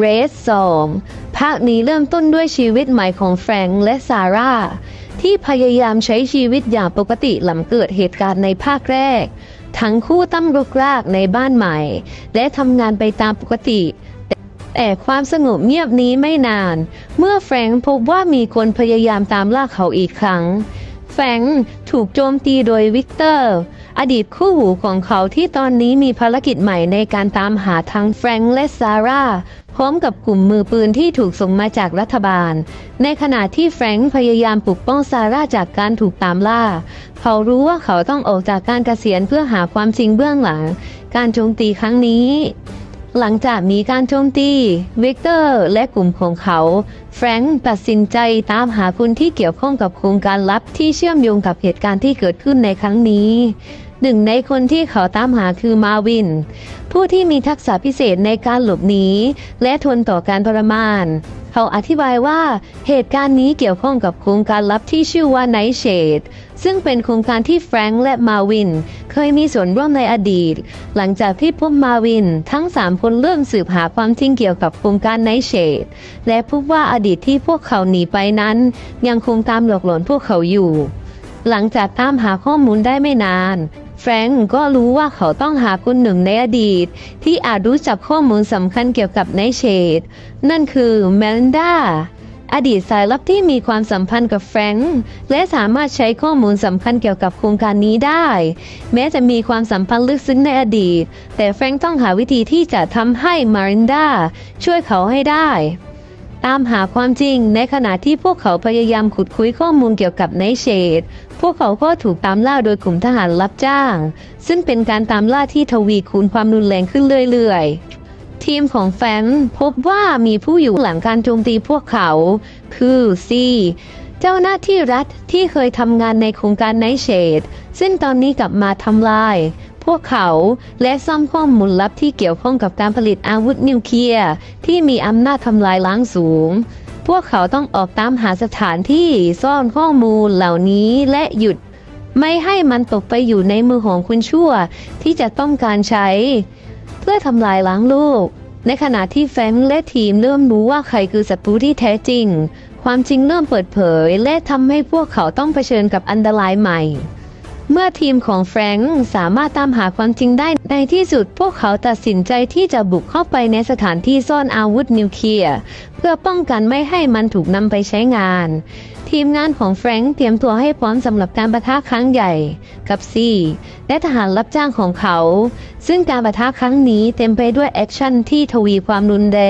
เรสสองภาคนี้เริ่มต้นด้วยชีวิตใหม่ของแฟรงค์และซาร่า ที่พยายามใช้ชีวิตอย่างปกติหลังเกิดเหตุการณ์ในภาคแรก ทั้งคู่ตั้งรกรากในบ้านใหม่ และทำงานไปตามปกติ แต่ความสงบเงียบนี้ไม่นาน เมื่อแฟรงค์พบว่ามีคนพยายามตามล่าเขาอีกครั้ง แฟรงค์ถูกโจมตีโดยวิกเตอร์ อดีตคู่หูของเขาที่ตอนนี้มีภารกิจใหม่ในการตามหาทั้งแฟรงค์และซาร่าพร้อมกับกลุ่มมือปืนที่ถูกส่งมาจากรัฐบาล ในขณะที่แฟรงค์พยายามปกป้องซาร่าจากการถูกตามล่า เขารู้ว่าเขาต้องออกจากการเกษียณเพื่อหาความจริงเบื้องหลัง การโจมตีครั้งนี้ หลังจากมีการโจมตีวิกเตอร์และกลุ่มของเขา แฟรงค์ตัดสินใจตามหาคนที่เกี่ยวข้องกับโครงการลับที่เชื่อมโยงกับเหตุการณ์ที่เกิดขึ้นในครั้งนี้ หนึ่งในคนที่เขาตามหาคือมาวิน ผู้ที่มีทักษะพิเศษในการหลบหนีและทนต่อการทรมาน เขาอธิบายว่าเหตุการณ์นี้เกี่ยวข้องกับโครงการลับที่ชื่อว่าไนเชดซึ่งเป็นโครงการที่แฟรงค์และมาวิน เคยมีส่วนร่วมในอดีต หลังจากที่พบมาวิน ทั้งสามคนเริ่มสืบหาความจริงเกี่ยวกับโครงการไนเชดและพบว่าอดีตที่พวกเขาหนีไปนั้น ยังคงตามหลอกหลอนพวกเขาอยู่ หลังจากตามหาข้อมูลได้ไม่นาน แฟรงก์ก็รู้ว่าเขาต้องหาคนหนึ่งในอดีต ที่อาจรู้จักข้อมูลสำคัญเกี่ยวกับไนเชดนั่นคือเมลินดาอดีตสายลับที่มีความสัมพันธ์กับแฟรงค์และสามารถใช้ข้อมูลสำคัญเกี่ยวกับโครงการนี้ได้ แม้จะมีความสัมพันธ์ลึกซึ้งในอดีต แต่แฟรงค์ต้องหาวิธีที่จะทำให้มารินดาช่วยเขาให้ได้ ตามหาความจริงในขณะที่พวกเขาพยายามขุดคุยข้อมูลเกี่ยวกับไนเชดพวกเขาก็ถูกตามล่าโดยกลุ่มทหารรับจ้าง ซึ่งเป็นการตามล่าที่ทวีคูณความรุนแรงขึ้นเรื่อยๆ ทีมของแฟนพบว่ามีผู้อยู่หลังการโจมตีพวกเขา คือซีเจ้าหน้าที่รัฐที่เคยทำงานในโครงการไนเชดซึ่งตอนนี้กลับมาทำลาย วกเขา และซ่อมข้อมูลลับที่เกี่ยวข้องกับการผลิตอาวุธนิวเคลียร์ที่มีอำนาจทำลายล้างสูง พวกเขาต้องออกตามหาสถานที่ซ่อนข้อมูลเหล่านี้และหยุด ไม่ให้มันตกไปอยู่ในมือของคุณชั่ว ที่จะต้องการใช้ เพื่อทำลายล้างโลกในขณะที่แฟรงและทีมเริ่มรู้ว่าใครคือศัตรูที่แท้จริง ความจริงเริ่มเปิดเผย และทำให้พวกเขาต้องเผชิญกับอันตรายใหม่ เมื่อทีมของแฟรงค์สามารถตามหาความจริงได้ ในที่สุดพวกเขาตัดสินใจที่จะบุกเข้าไปในสถานที่ซ่อนอาวุธนิวเคลียร์เพื่อป้องกันไม่ให้มันถูกนำไปใช้งาน ทีมงานของแฟรงค์เตรียมตัวให้พร้อมสำหรับการประทะครั้งใหญ่ กับซีและทหารรับจ้างของเขา ซึ่งการประทะครั้งนี้เต็มไปด้วยแอคชั่นที่ทวีความรุนแรง